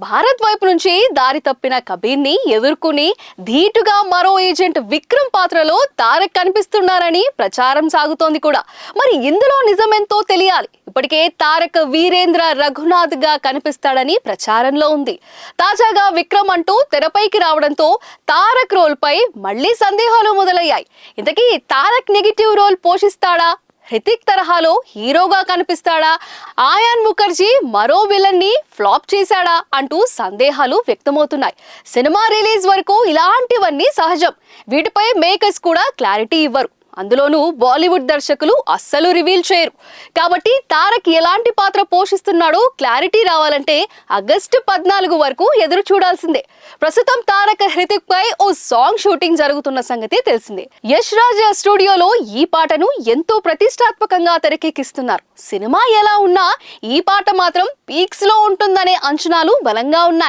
భారత్ వైపు నుంచి దారి తప్పిన కబీర్ని ఎదుర్కొని ధీటుగా మరో ఏజెంట్ విక్రమ్ పాత్రలో తారక్ కనిపిస్తున్నారని ప్రచారం సాగుతోంది కూడా. మరి ఇందులో నిజమెంతో తెలియాలి. ఇప్పటికే తారక్ వీరేంద్ర రఘునాథ్గా కనిపిస్తాడని ప్రచారంలో ఉంది. తాజాగా విక్రమ్ అంటూ తెరపైకి రావడంతో తారక్ రోల్ పై మళ్ళీ సందేహాలు మొదలయ్యాయి. ఇంతకీ తారక్ నెగిటివ్ రోల్ పోషిస్తాడా? హృతిక్ తరహాలో హీరోగా కనిపిస్తాడా? ఆయాన్ ముఖర్జీ మరో విలన్ని ఫ్లాప్ చేశాడా? అంటూ సందేహాలు వ్యక్తమవుతున్నాయి. సినిమా రిలీజ్ వరకు ఇలాంటివన్నీ సహజం. వీటిపై మేకర్స్ కూడా క్లారిటీ ఇవ్వరు. అందులోనూ బాలీవుడ్ దర్శకులు అస్సలు రివీల్ చేయరు. కాబట్టి తారక్ ఎలాంటి పాత్ర పోషిస్తున్నాడో క్లారిటీ రావాలంటే ఆగస్టు పద్నాలుగు వరకు ఎదురు చూడాల్సిందే. ప్రస్తుతం తారక్ హృతిక్ పై ఓ సాంగ్ షూటింగ్ జరుగుతున్న సంగతి తెలిసిందే. యష్ రాజ్ స్టూడియోలో ఈ పాటను ఎంతో ప్రతిష్టాత్మకంగా తెరకెక్కిస్తున్నారు. సినిమా ఎలా ఉన్నా ఈ పాట మాత్రం పీక్స్లో ఉంటుందనే అంచనాలు బలంగా ఉన్నాయి.